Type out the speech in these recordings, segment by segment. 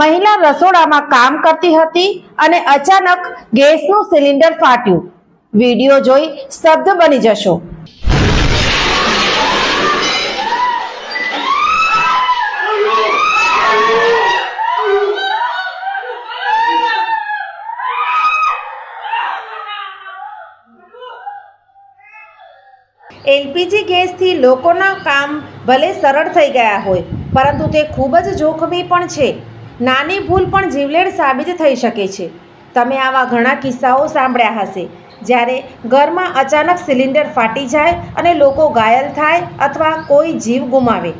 મહિલા રસોડામાં કામ કરતી હતી અને અચાનક ગેસનું સિલિન્ડર ફાટ્યું. વીડિયો જોઈ સ્તબ્ધ બની જશો. એલપીજી ગેસથી લોકોના કામ ભલે સરળ થઈ ગયા હોય, પરંતુ તે ખૂબ જ જોખમી પણ છે. નાની ભૂલ પણ જીવલેણ સાબિત થઈ શકે છે. તમે આવા ઘણા કિસ્સાઓ સાંભળ્યા હશે, જ્યારે ઘરમાં અચાનક સિલિન્ડર ફાટી જાય અને લોકો ઘાયલ થાય અથવા કોઈ જીવ ગુમાવે.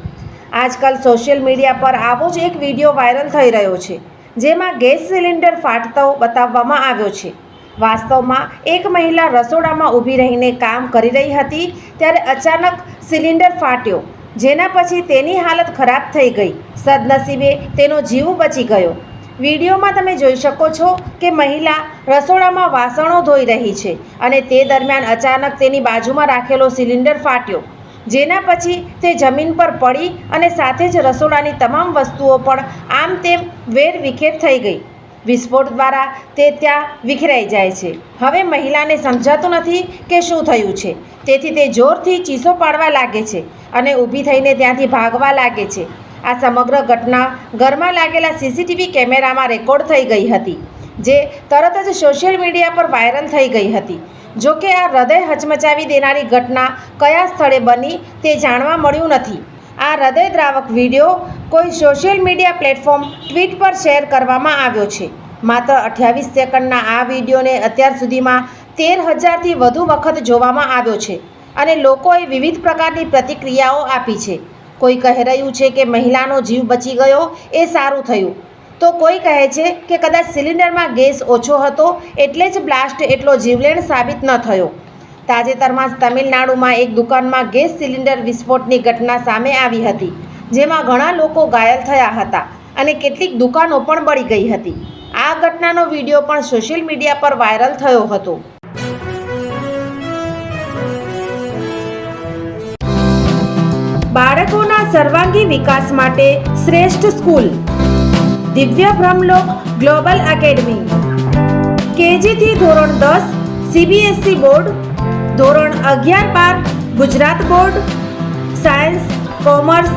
આજકાલ સોશિયલ મીડિયા પર આવો જ એક વીડિયો વાયરલ થઈ રહ્યો છે, જેમાં ગેસ સિલિન્ડર ફાટતો બતાવવામાં આવ્યો છે. વાસ્તવમાં, એક મહિલા રસોડામાં ઊભી રહીને કામ કરી રહી હતી, ત્યારે અચાનક સિલિન્ડર ફાટ્યો. જેના પછી તેની હાલત ખરાબ થઈ ગઈ. સદનસીબે તેનો જીવ બચી ગયો. વિડીયોમાં તમે જોઈ શકો છો કે મહિલા રસોડામાં વાસણો ધોઈ રહી છે અને તે દરમિયાન અચાનક તેની બાજુમાં રાખેલો સિલિન્ડર ફાટ્યો. જેના પછી તે જમીન પર પડી અને સાથે જ રસોડાની તમામ વસ્તુઓ પણ આમ તેમ વેર વિખેર થઈ ગઈ. વિસ્ફોટ દ્વારા તે ત્યાં વિખેરાઈ જાય છે. હવે મહિલાને સમજાતું નથી કે શું થયું છે. તેથી તે જોરથી ચીસો પાડવા લાગે છે અને ઊભી થઈને ત્યાંથી ભાગવા લાગે છે. આ સમગ્ર ઘટના ઘરમાં લાગેલા સીસીટીવી કેમેરામાં રેકોર્ડ થઈ ગઈ હતી, જે તરત જ સોશિયલ મીડિયા પર વાયરલ થઈ ગઈ હતી. જો કે આ હૃદય હચમચાવી દેનારી ઘટના કયા સ્થળે બની તે જાણવા મળ્યું નથી. આ હૃદયદ્રાવક વીડિયો કોઈ સોશિયલ મીડિયા પ્લેટફોર્મ ટ્વીટ પર શેર કરવામાં આવ્યો છે. માત્ર અઠ્યાવીસ સેકન્ડના આ વિડીયોને અત્યાર સુધીમાં તેર હજારથી વધુ વખત જોવામાં આવ્યો છે અને લોકોએ વિવિધ પ્રકારની પ્રતિક્રિયાઓ આપી છે. કોઈ કહી રહ્યું છે કે મહિલાનો જીવ બચી ગયો એ સારું થયું. તો કોઈ કહે છે કે કદાચ સિલિન્ડરમાં ગેસ ઓછો હતો એટલે જ બ્લાસ્ટ એટલો જીવલેણ સાબિત ન થયો. તાજેતરમાં જ તમિલનાડુમાં એક દુકાનમાં ગેસ સિલિન્ડર વિસ્ફોટની ઘટના સામે આવી હતી. જેમાં ઘણા લોકો ઘાયલ થયા હતા અને કેટલીક દુકાનો પણ બળી ગઈ હતી. આ ઘટનાનો વીડિયો પણ સોશિયલ મીડિયા પર વાયરલ થયો હતો. બાળકોના સર્વાંગી વિકાસ માટે શ્રેષ્ઠ સ્કૂલ. દિવ્ય બ્રહ્મલોક ગ્લોબલ એકેડમી. કેજીથી ધોરણ દસ, સીબીએસઈ બોર્ડ. ધોરણ અગિયાર બાર, Gujarat board. Science, commerce